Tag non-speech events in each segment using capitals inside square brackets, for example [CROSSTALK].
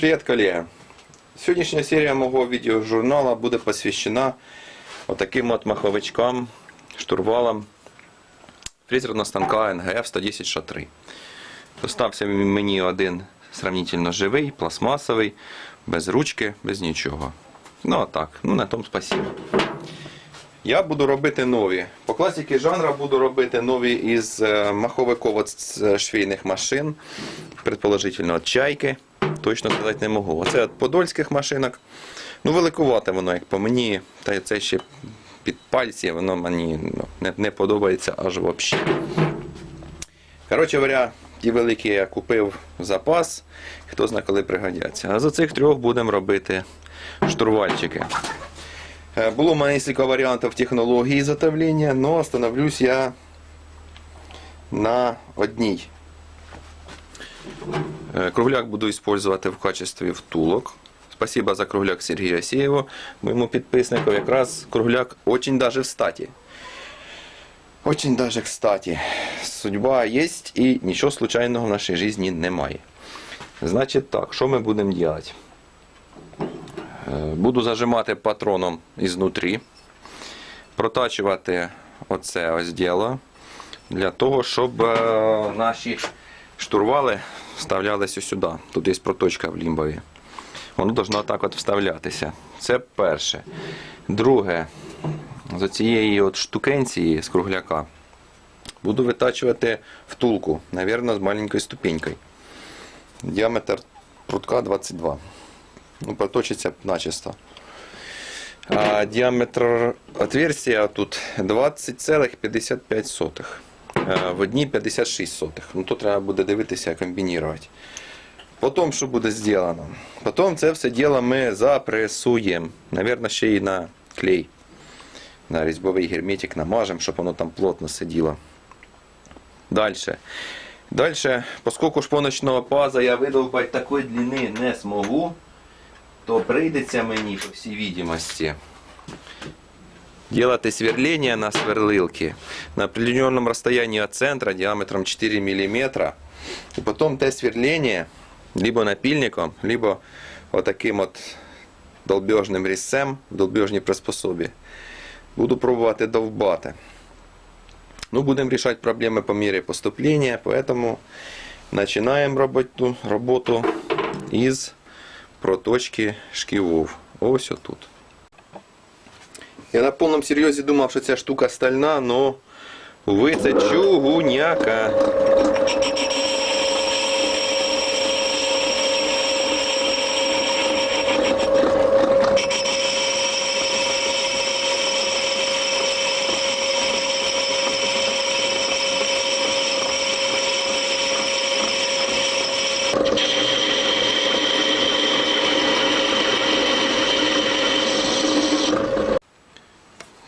Привет, коллеги! Сьогоднішня серія мого відеожурнала буде посвящена отаким от маховичкам, штурвалам фрезерного станка НГФ 110 ш 3 Достався мені один сравнительно живий, пластмасовий, без ручки, без нічого. Ну а так, ну на тому спасибо. Я буду робити нові. По класіки жанра буду робити нові із е, маховиків швейних машин, предположительно от чайки. Точно сказати не можу. Оце подольських машинок. Ну, великувате воно, як по мені. Та це ще під пальці, воно мені ну, не, не подобається аж взагалі. Коротше говоря, ті великі я купив запас, хто знає, коли пригодяться. А за цих трьох будемо робити штурвальчики. Е, Було в мене кілька варіантів технології изготовления, но остановлюсь я на одній. Е, Кругляк буду использовать в качестве втулок. Спасибо за кругляк Сергію Асєєву, моєму підписнику. Якраз кругляк очень даже кстати. Очень даже кстати. Судьба есть и нічого случайного в нашій житті немає. Значить так, що ми будемо робити? Е, Буду зажимати патроном ізнутрі, протачувати оце ось діло для того, щоб е, наші штурвали вставлялися сюди. Тут є проточка в лімбові. Воно должно так от вставлятися. Це перше. Друге, з цієї от штукенції з кругляка буду витачувати втулку, навірно, з маленькою ступенькою. Діаметр прутка 22. Ну, проточиться начисто. А діаметр отверстия тут 20,55. Е, В одній 56 сотих. Ну, то треба буде дивитися, комбінувати. Потім, що буде зроблено? Потім це все діло ми запресуємо. Навірно, ще й на клей. На різьбовий герметик намажемо, щоб воно там плотно сиділо. Дальше. Дальше, поскольку шпоночного паза я видовбати такої длини не змогу, то прийдеться мені, по всій відомості, делать сверление на сверлилке на определенном расстоянии от центра диаметром 4 мм. И потом те сверление либо напильником, либо вот таким вот долбежним різцем в долбежній приспособі. Буду пробувати довбати. Ну, будем решать проблемы по мере поступления, поэтому начинаем работу, работу из проточки шківов. Ось отут. Я на повному серйозі думав, що ця штука стальна, но увы, це чугуняка.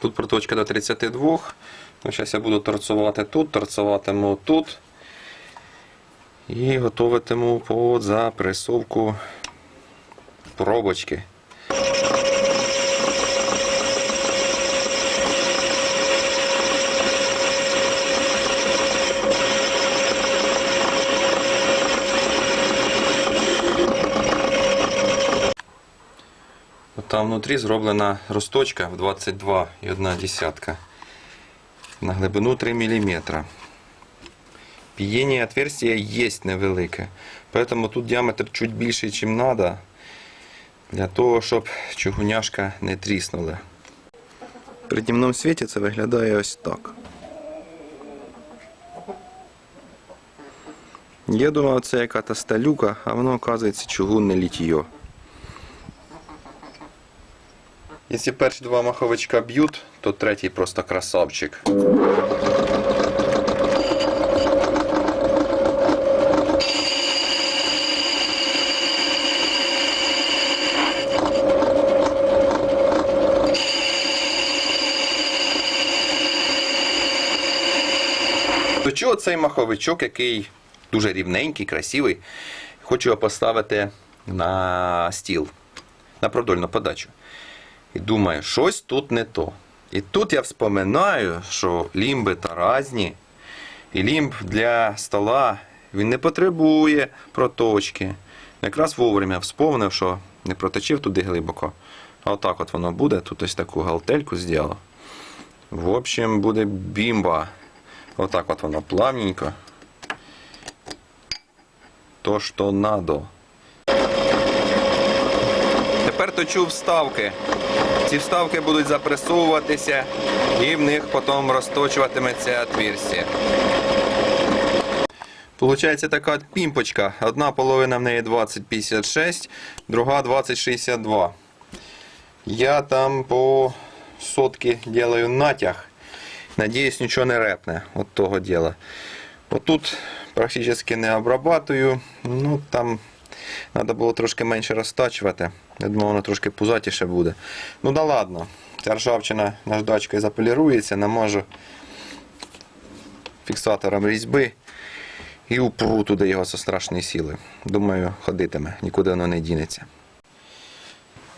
Тут проточка до 32. Ну, зараз я буду торцувати тут, торцуватиму тут. І готуватиму под запресовку пробочки. Там внутрі зроблена росточка в 22 і 1 десятка на глибину 3 мм. Пієння отверстия є невелике, поэтому тут діаметр чуть більший, ніж треба, для того, щоб чугуняшка не тріснула. При дневному світі це виглядає ось так. Я думав, це яка-то сталюка, а воно оказується чугунне літьо. Якщо перші два маховичка б'ють, то третій просто красавчик. До чого цей маховичок, який дуже рівненький, красивий, хочу його поставити на стіл, на продольну подачу. І думаю, щось тут не то. І тут я вспоминаю, що лімби та різні. І лімб для стола він не потребує проточки. Якраз вовремя вспомнив, що не проточив туди глибоко. А отак от воно буде. Тут ось таку галтельку зробив. В общем, буде бімба. Отак от воно плавненько. То, що надо. Тепер точу вставки. Ці вставки будуть запресовуватися і в них потім розточуватиметься отверстие. Получається така пімпочка. Одна половина в неї 2056, друга 2062. Я там по сотки делаю натяг. Надіюсь, нічого не репне от того діла. Отут практично не обрабатую. Ну там треба було трошки менше розтачувати. Я думаю, воно трошки пузатіше буде. Ну да ладно. Ця ржавчина наждачкою заполірується, намажу фіксатором різьби і упру туди його зі страшної сили. Думаю, ходитиме, нікуди воно не дінеться.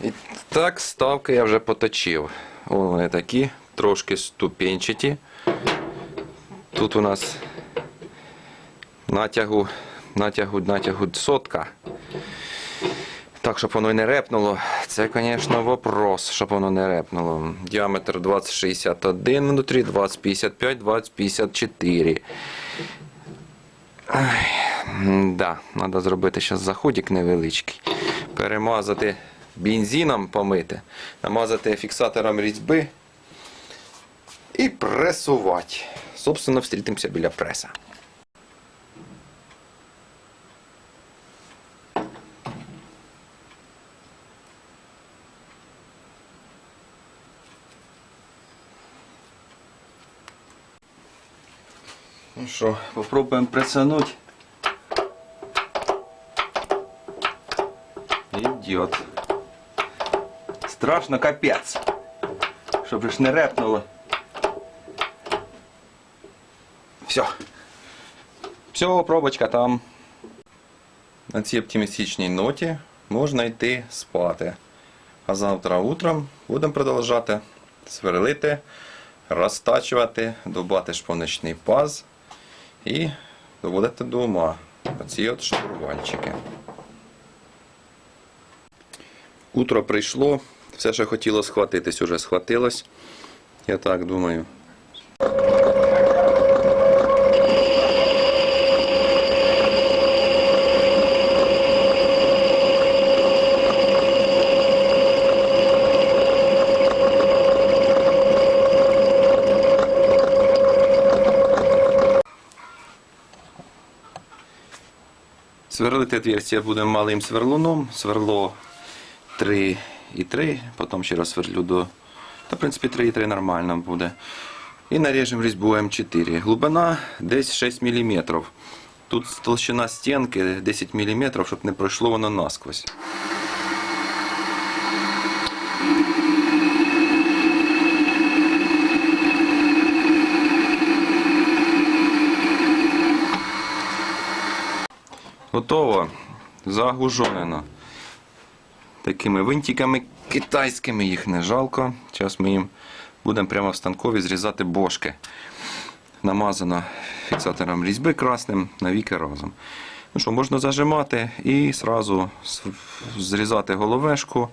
І так, ставки я вже поточив. О, вони такі, трошки ступенчаті. Тут у нас натягу, натягу, натягу сотка. Так, щоб воно і не репнуло, це, звісно, вопрос, щоб воно не репнуло. Діаметр 2061 внутрі, 2055, 2054. Ай, да, треба зробити зараз заходик невеличкий. Перемазати бензином помити, намазати фіксатором різьби і пресувати. Собственно, встрітимося біля преса. Ну що, попробуємо пресануть. Идет. Страшно капець. Щоб ж не репнуло. Все. Все, пробочка там. На цій оптимістичній ноті можна йти спати. А завтра утром будемо продовжати сверлити, розтачувати, дубати шпоночний паз і доводити до ума оці от штурвальчики. Утро прийшло, все, що хотіло схватитись, уже схватилось. Я так думаю. Сверлити отверстие будемо малим сверлуном. Сверло 3,3, потім ще раз сверлю до. Та, в принципі, 3,3 нормально буде. І наріжемо різьбу М4. Глибина десь 6 мм. Тут толщина стінки 10 мм, щоб не пройшло воно насквозь. Готово. Загужонено. Такими винтиками китайськими їх не жалко. Зараз ми їм будемо прямо в станкові зрізати бошки. Намазано фіксатором різьби красним навіки разом. Ну що, можна зажимати і зразу зрізати головешку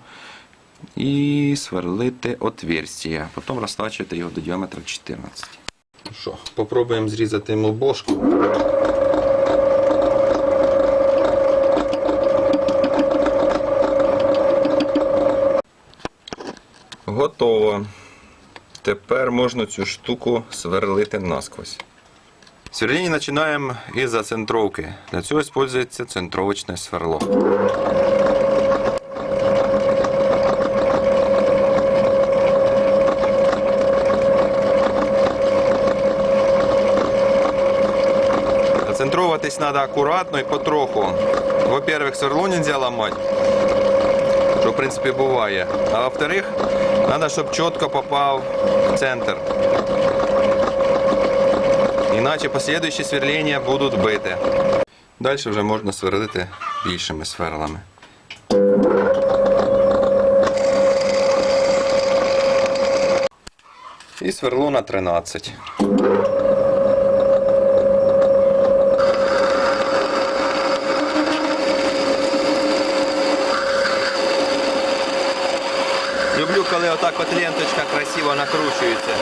і сверлити отверстия. Потім розтачувати його до діаметра 14. Ну що, попробуємо зрізати йому бошку. Готово. Тепер можна цю штуку сверлити насквозь. Сверление починаємо із зацентровки. Для цього використовується центровочне сверло. Зацентровуватись треба акуратно і потроху. Во-первых, сверло нельзя ламати, що в принципі буває. А во-вторых, треба, щоб чітко попав в центр. Іначе послідуючі сверлення будуть бити. Далі вже можна сверлити більшими сверлами. І сверло на 13. Коли отак от ленточка красиво накручується.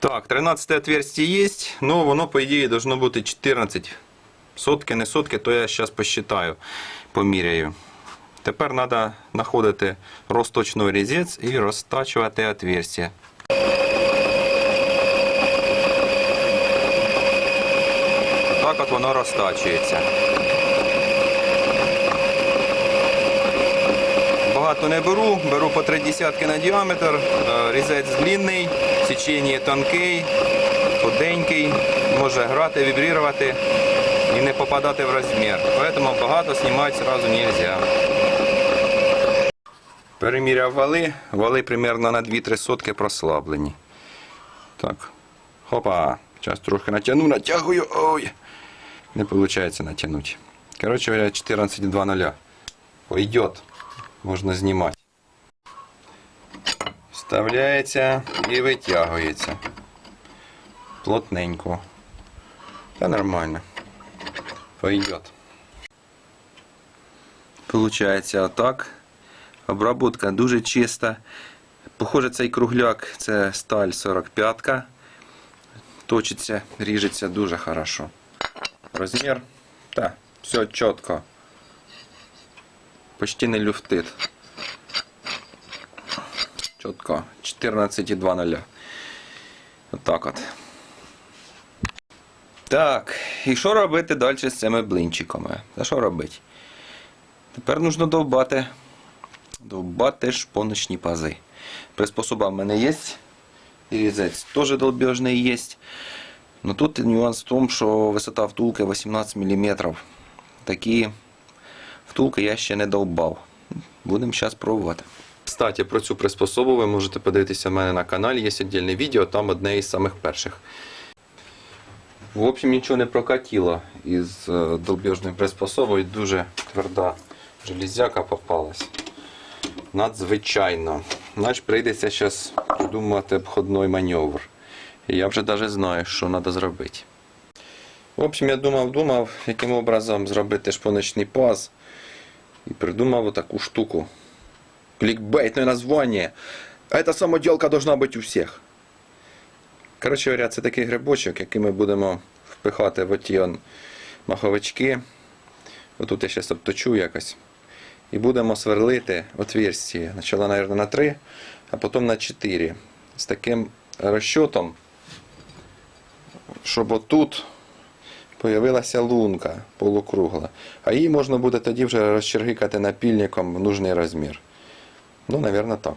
Так, 13 отверстие есть, но воно, по ідеї, должно бути 14. Сотки, не сотки, то я зараз посчитаю, поміряю. Тепер треба знаходити розточний різець і розтачувати отверстие. Так от воно розтачується. Багато не беру, беру по три десятки на діаметр, е, різець длинний, січення тонкий, худенький, може грати, вібрувати і не попадати в розмір. Тому багато знімати одразу не можна. Переміряв вали, вали примерно на 2-3 сотки прослаблені. Так. Хопа. Зараз трохи натягну, натягую. Ой. Не виходить натягнути. Коротше говоря, 14,2 Пойдет. Можна знімати. Вставляється і витягується. Плотненько. Та нормально. Пойдет. Получається отак. Обработка дуже чиста. Похоже, цей кругляк це сталь 45-ка. Точиться, ріжеться дуже хорошо. Розмір. Та, все чітко. Почти не люфтит. Чітко. 14,2. Отак от. Так, і що робити далі з цими блинчиками? Та що робити? Тепер нужно довбати. Довбати шпоночні пази. Приспособа в мене є. І різець теж долбежний є. Но тут нюанс в тому, що висота втулки 18 мм. Такі втулки я ще не довбав. Будемо зараз пробувати. Кстати, про цю приспособу ви можете подивитися в мене на каналі, є віддільне відео, там одне із самих перших. В общем, нічого не прокатило із е, долбіжною приспособою. Дуже тверда железяка попалась. Надзвичайно. Значить, прийдеться зараз придумати обходний маневр. Я вже навіть знаю, що треба зробити. В общем, я думав, думав, яким образом зробити шпоночний паз. І придумав таку штуку. Кликбейтное название. Эта самоделка должна бути у всіх. Коротше говоря, це такий грибочок, який ми будемо впихати в оті он маховички. Отут я зараз обточу якось. І будемо сверлити отверстие. Спочатку, мабуть, на 3, а потім на 4. З таким розчотом, щоб отут появилася лунка полукругла. А її можна буде тоді вже розчергикати напільником в нужний розмір. Ну, мабуть, так.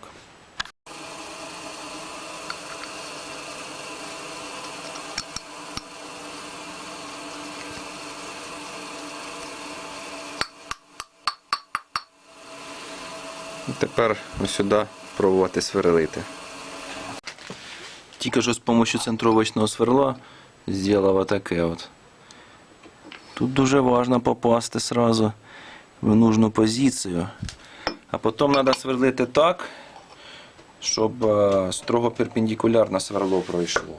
Тепер ось сюди пробувати сверлити. Тільки що з допомогою центровочного сверла зробив отаке от. Тут дуже важливо попасти сразу в нужну позицію. А потім треба сверлити так, щоб е, строго перпендикулярно сверло пройшло.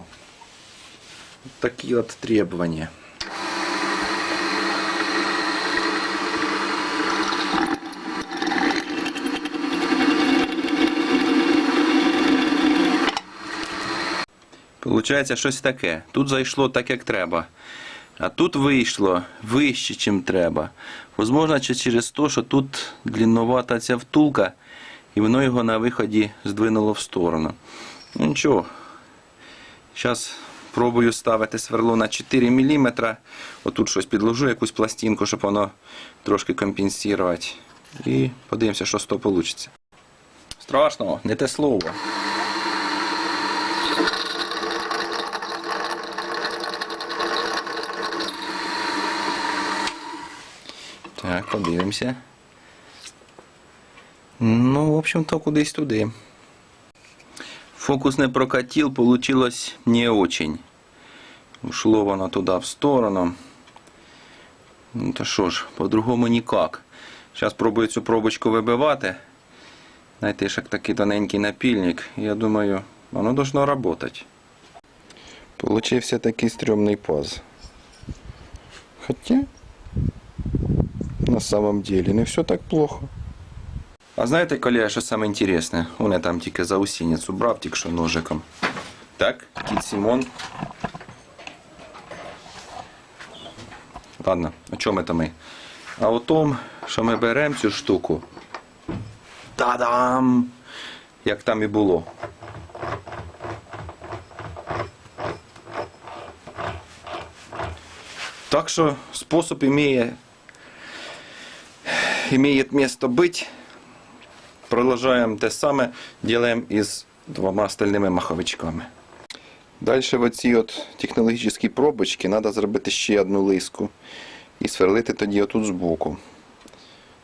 От Такі от требування. Получається щось таке. Тут зайшло так, як треба. А тут вийшло вище, ніж треба. Возможно, через те, що тут длинновата ця втулка, і воно його на виході здвинуло в сторону. Ну нічого. Зараз пробую ставити сверло на 4 мм. Отут щось підложу, якусь пластинку, щоб воно трошки компенсувати. І подивимося, що з того вийде. Страшно, не те слово. Так, подивимося. Ну, в общем-то, кудись туди. Фокус не прокатил, получилось не очень. Ушло воно туди в сторону. Ну, то що ж, по-другому ніяк. Зараз пробую цю пробочку вибивати. Знаєте, як такий тоненький напільник. Я думаю, воно должно работать. Получився такий стрьомний паз. Хоча На самом деле не все так плохо. А знаєте, Коля, що саме інтересне? Мене там тільки заусінець убрав, тільки що ножиком. Так, кіт Сімон. Ладно, о чому це ми? А о том, що ми беремо цю штуку. Та-дам! Як там і було. Так что способ имеет, имеет место быть. Продолжаем те саме, делаем із двома остальними маховичками. Далі в оцій от технологічній пробочці треба зробити ще одну лиску і сверлити тоді отут збоку.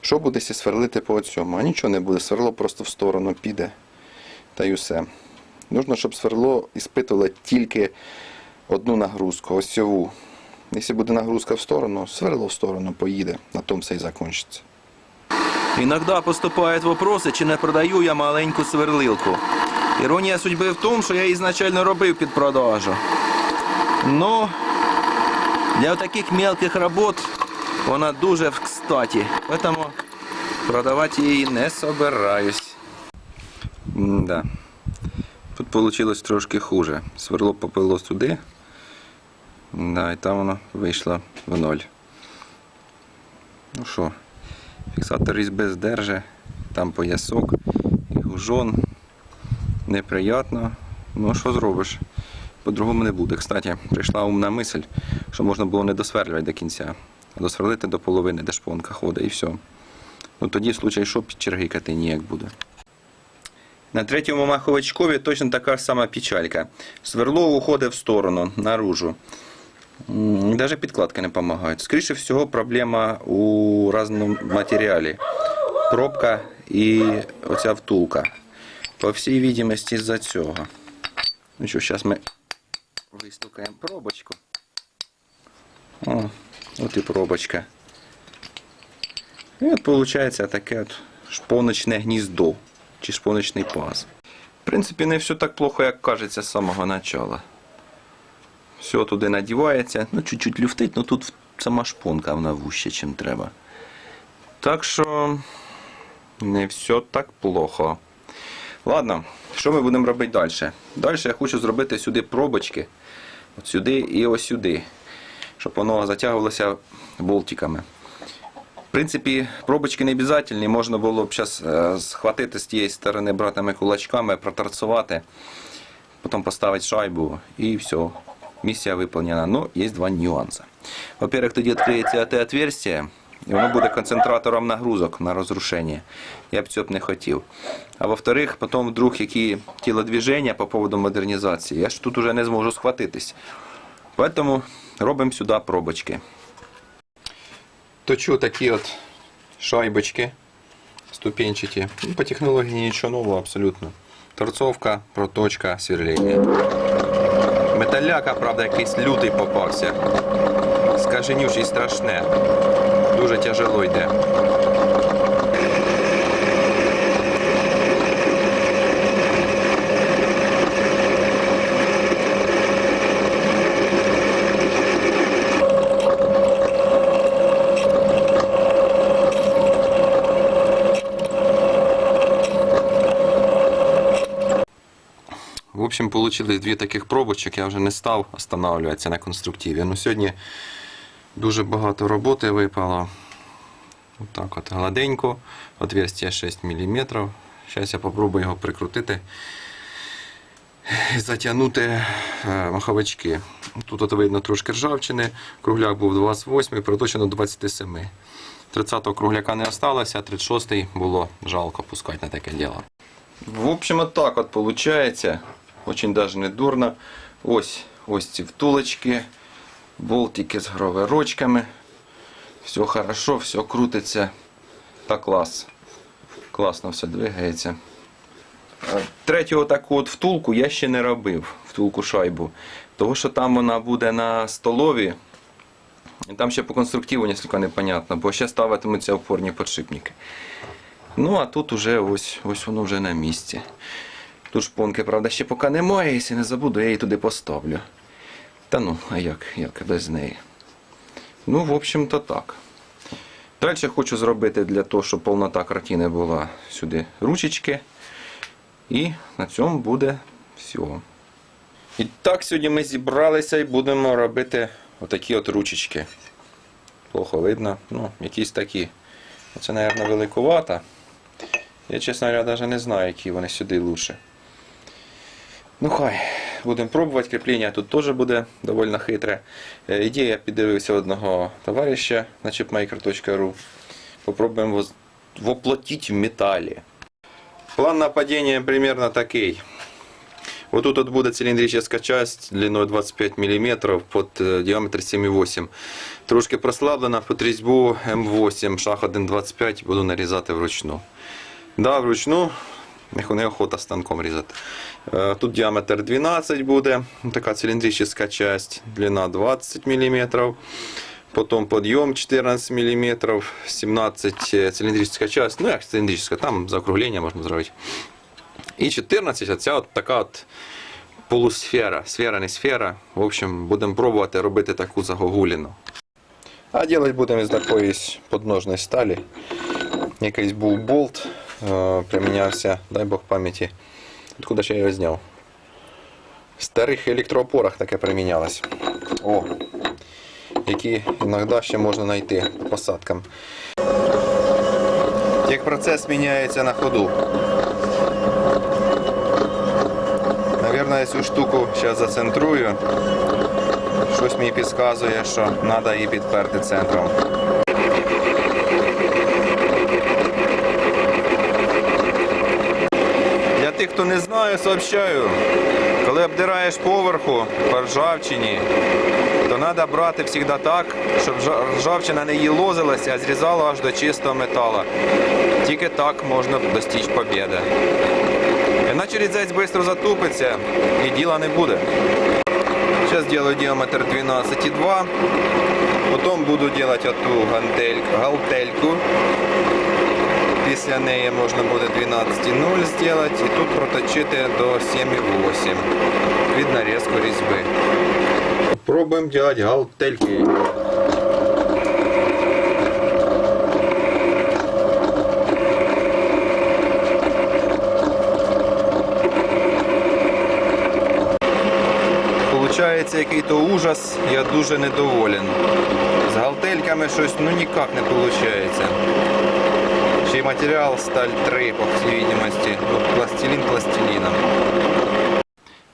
Що буде, якщо сверлити по цьому? А нічого не буде, сверло просто в сторону піде. Та й усе. Нужно, щоб сверло іспитувало тільки одну нагрузку, осьову. Якщо буде нагрузка в сторону, сверло в сторону поїде, на тому все і закінчиться. Иногда поступают вопросы, чи не продаю я маленьку сверлилку. Іронія судьби в тому, що я ізначально робив під продажу. Ну, для таких мелких робот вона дуже в кстаті. Поэтому продавати її не собираюсь. Да. Тут вийшло трошки хуже. Сверло попило сюди. Да, і там воно вийшло в ноль. Ну що, фіксатор різьби здерже, там поясок і гужон. Неприятно. Ну що зробиш? По-другому не буде. Кстати, прийшла умна мисль, що можна було не досверлювати до кінця, а досверлити до половини, де шпонка ходить і все. Ну тоді, в случай, що підчергикати ніяк буде. На третьому маховичкові точно така ж сама печалька. Сверло уходить в сторону, наружу. Даже підкладки не допомагають. Скоріше всього, проблема у разному матеріалі. Пробка і оця втулка. По всій відомості з-за цього. Ну що, зараз ми вистукаємо пробочку. О, от і пробочка. І от виходить таке от шпоночне гніздо чи шпоночний паз. В принципі, не все так плохо, як кажеться з самого начала. Все туди надівається, ну чуть-чуть люфтить, ну тут сама шпонка вона вужче, чим треба. Так що не все так плохо. Ладно, що ми будемо робити далі? Далі я хочу зробити сюди пробочки. От сюди і ось сюди. Щоб воно затягувалося болтиками. В принципі, пробочки не обов'язкові, можна було б зараз схватити з тієї сторони братими кулачками, проторцувати, потім поставити шайбу і все Місія виповнена. Ну, є два нюанси. Во-первых, тоді відкриється те отверстие, і воно буде концентратором нагрузок на розрушення. Я б цього б не хотів. А во-вторых, потім вдруг які тілодвіження по поводу модернізації. Я ж тут уже не зможу схватитись. Поэтому робимо сюди пробочки. Точу такі от шайбочки ступенчаті. Ну, По технології нічого нового абсолютно. Торцовка, проточка, сверління. Металяка, правда, якийсь лютий попався. Скаженючий страшне. Дуже тяжело йде. Общем, получились дві таких пробочок. Я вже не став останавливатися на конструктиві. Ну, сьогодні дуже багато роботи випало. Отак от гладенько. Отверстие 6 мм. Зараз я попробую його прикрутити і затягнути е, маховички. Тут от видно трошки ржавчини. Кругляк був 28, проточено 27. 30-го кругляка не осталося, а 36-й було жалко пускати на таке діло. В общем, так вот получается. Очень даже не дурно. Ось, ось ці втулочки, болтики з гроверочками. Все хорошо, все крутиться. Та клас. Класно все двигається. Третю таку от втулку я ще не робив, втулку шайбу. Тому що там вона буде на столові. І там ще по конструктиву несколько непонятно, бо ще ставитимуться опорні подшипники. Ну, а тут уже ось, ось воно вже на місці. Тут шпонки, правда, ще поки немає, якщо не забуду, я її туди поставлю. Та ну, а як, як без неї? Ну, в общем-то так. Далі хочу зробити для того, щоб повнота картини була сюди ручечки. І на цьому буде все. І так сьогодні ми зібралися і будемо робити отакі от ручечки. Плохо видно. Ну, якісь такі. Це, мабуть, великувата. Я, чесно говоря, навіть не знаю, які вони сюди лучше. Ну хай, будемо пробувати. Кріплення тут теж буде доволі хитре. Ідея я піддивився одного товариша на chipmaker.ru. Попробуємо воплотити в металі. План нападения примерно такий. Вот тут вот будет часть длиной 25 мм под э, диаметр 7,8. Трошки прослаблена під різьбу М8, шаг 1,25 буду нарізати вручну. Да, вручну, неохота станком різати. Е, Тут діаметр 12 буде, така циліндрична часть, длина 20 мм. Потом подъем 14 мм, 17 э, цилиндрическая часть, ну як цилиндрическая, там закруглення можна зробити. І 14, оця от така от полусфера, сфера, не сфера. В общем, будемо пробувати робити таку загогуліну. А робити будемо з такої подножної сталі. Якийсь був болт, примінявся, дай Бог пам'яті. Откуда ж я його зняв? В старих електроопорах таке примінялось. О, які іноді ще можна знайти по посадкам. Техпроцес міняється на ходу. Наверное, цю штуку зараз зацентрую. Щось мені підказує, що треба її підперти центром. Для тих, хто сообщаю. Коли обдираєш поверху по ржавчині, то треба брати завжди так, щоб ржавчина не їлозилася, а зрізала аж до чистого металу. Тільки так можна достичь побіди. Иначе резец быстро затупится и дела не буде. Сейчас делаю диаметр 12,2. Потом буду делать оту гантельку, галтельку. Після неї можна буде 12,0 зробити і тут проточити до 7,8 під нарізку різьби. Пробуємо робити галтельки. Получається який-то ужас, я дуже недоволен. З галтельками щось ну ніяк не виходить. Ще й матеріал сталь 3, по всій видимості. Ну, пластилін пластиліном.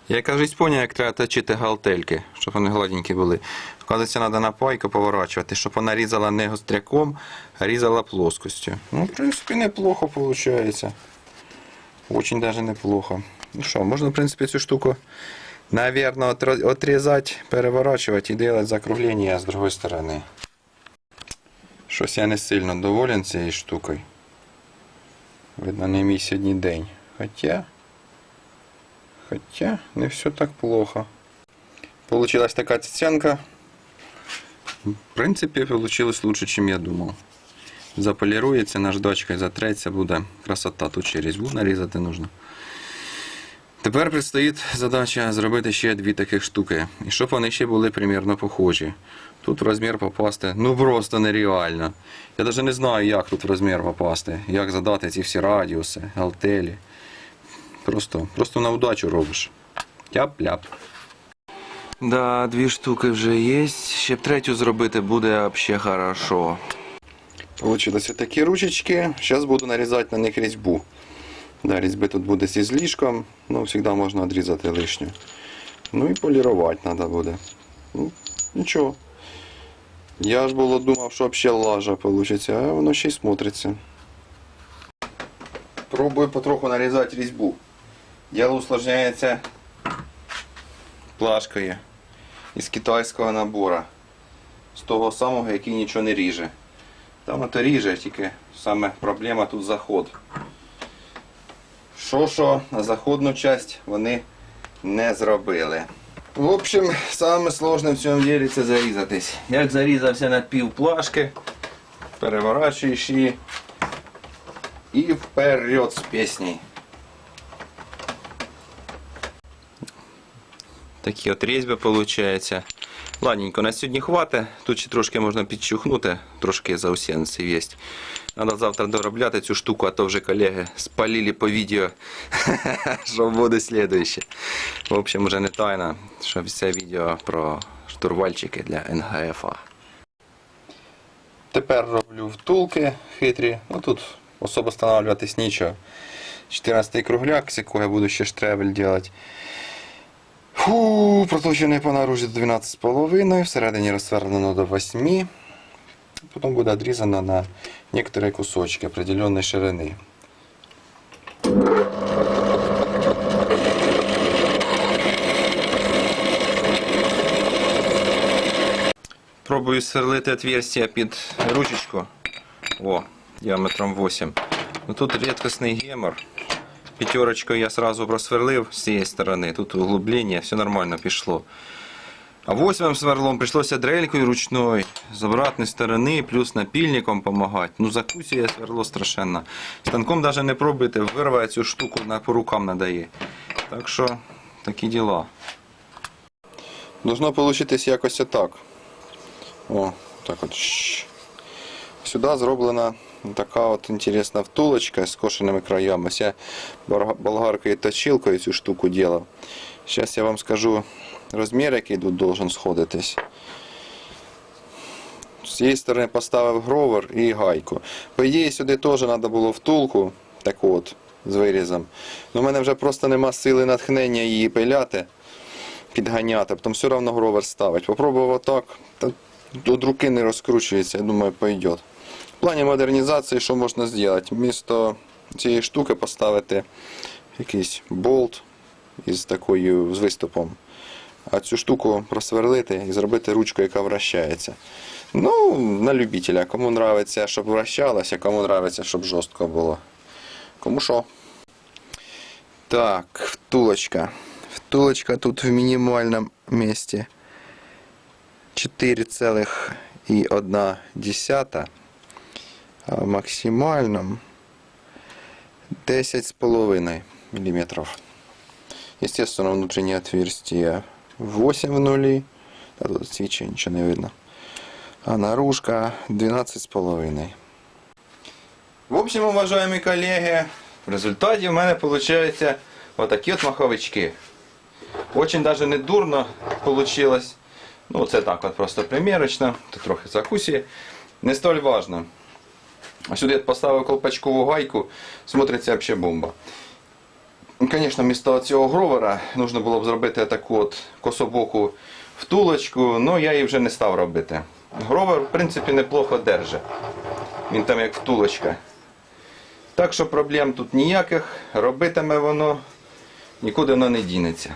Я кажуть, поняв, як треба точити галтельки, щоб вони гладенькі були. Вказується, треба на пайку поворачувати, щоб вона різала не гостряком, а різала плоскостю. Ну, в принципі, неплохо виходить. Очень даже неплохо. Ну що, можна, в принципі, цю штуку, наверное, отра- отрезать, переворачивать и делать закругление с другой стороны. Щось я не сильно доволен цією штукою. Видно, не мій сьогодні день. Хоча. Хоча не все так плохо. Получилась така цицянка. В принципі, получилось лучше, ніж я думав. Заполірується, наждачкою затреться, буде красота. Тут ще різьбу нарізати нужно. Тепер предстоїть задача зробити ще дві таких штуки. І щоб вони ще були примірно похожі. Тут в розмір попасти ну просто нереально. Я навіть не знаю, як тут в розмір попасти, як задати ці всі радіуси, галтелі. Просто, просто на удачу робиш. Тяп-ляп. Да, дві штуки вже є. Ще б третю зробити буде взагалі хорошо. Получилися такі ручечки. Зараз буду нарізати на них різьбу. Да, різьби тут буде зі злишком, ну завжди можна відрізати лишню. Ну і полірувати треба буде. Ну, нічого. Я ж було думав, що взагалі лажа вийде, а воно ще й смотриться. Пробую потроху нарізати різьбу. Діло усложняється плашкою із китайського набору. З того самого, який нічого не ріже. Там ото ріже, тільки саме проблема тут заход. Що що, на заходну часть вони не зробили. В общем, саме сложне в цьому ділі це зарізатись. Як зарізався на пів плашки. Переворачуєш її і вперед з піснею. Такі от різьби виходить. Ладненько, на сьогодні хватить. Тут ще трошки можна підчухнути, трошки заусенців є. Треба завтра доробляти цю штуку, а то вже колеги спалили по відео, [LAUGHS] що буде слідуще. В общем, вже не тайна, що все відео про штурвальчики для НГФА. Тепер роблю втулки хитрі. Ну тут особо встановлюватись нічого. 14 кругляк, з якого я буду ще штребель робити. Фу, проточений по наружі до 12,5, всередині розсвердлено до 8. Потім буде відрізано на некоторі кусочки определенної ширини. Пробую сверлити отверстие під ручечку. О, діаметром 8. Ну тут рідкісний гемор. Пятерочкою я сразу просверлив з цієї сторони. Тут углублення, все нормально пішло. А восьмим сверлом прийшлося дрелькою ручною з обратної сторони, плюс напільником допомагати. Ну закусує сверло страшенно. Станком навіть не пробуйте, вирває цю штуку на по рукам надає. Так що такі діла. Должно получитись якось отак. О, так от. Сюди зроблена така от інтересна втулочка з кошеними краями. Я болгаркою точилкою цю штуку ділав. Зараз я вам скажу розмір, який тут должен сходитись. З цієї сторони поставив гровер і гайку. По ідеї, сюди теж треба було втулку, таку от, з вирізом. У мене вже просто нема сили натхнення її пиляти, підганяти, потім все одно гровер ставить. Попробував отак, та руки не розкручується, я думаю, пойде. В плані модернізації що можна зробити? Вмісто цієї штуки поставити якийсь болт із такою з виступом. А цю штуку просверлити і зробити ручку, яка вращається. Ну, на любителя. Кому нравиться, щоб вращалося, кому нравиться, щоб жорстко було. Кому що. Так, втулочка. Втулочка тут в мінімальному місці 4,1, максимальному 10,5 мм. Естественно, внутреннее отверстие 8 в нули. А тут свечи ничего не видно. А наружка 12,5. В общем, уважаемые коллеги, в результаті в мене виходить отакі от маховички. Очень даже не дурно получилось. Ну, це так от просто примірочно. Тут трохи закусі. Не столь важно. А я поставив колпачкову гайку, смотриться взагалі бомба. Ну, Звісно, вмісто цього гровера нужно було б зробити таку от кособоку втулочку, але я її вже не став робити. Гровер, в принципі, неплохо держить. Він там як втулочка. Так що проблем тут ніяких, робитиме воно, нікуди воно не дінеться.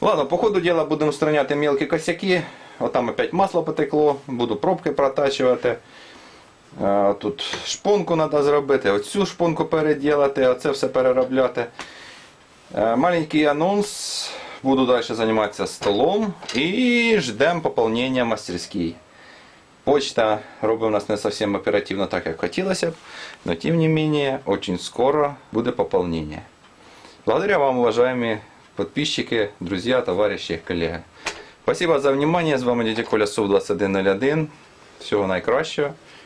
Ладно, по ходу діла будемо устраняти мелкі косяки. Отам опять масло потекло, буду пробки протачувати. Тут шпонку треба зробити, оцю шпонку переділати, оце все переробляти. Е, Маленький анонс. Буду далі займатися столом і ждемо поповнення мастерській. Почта робить у нас не зовсім оперативно так, як хотілося б, но тем не менее, очень скоро буде пополнение. Благодаря вам, уважаемые подписчики, друзья, товарищи, коллеги. Спасибо за внимание. З вами дядя Коля Сов 2101. Всього найкращого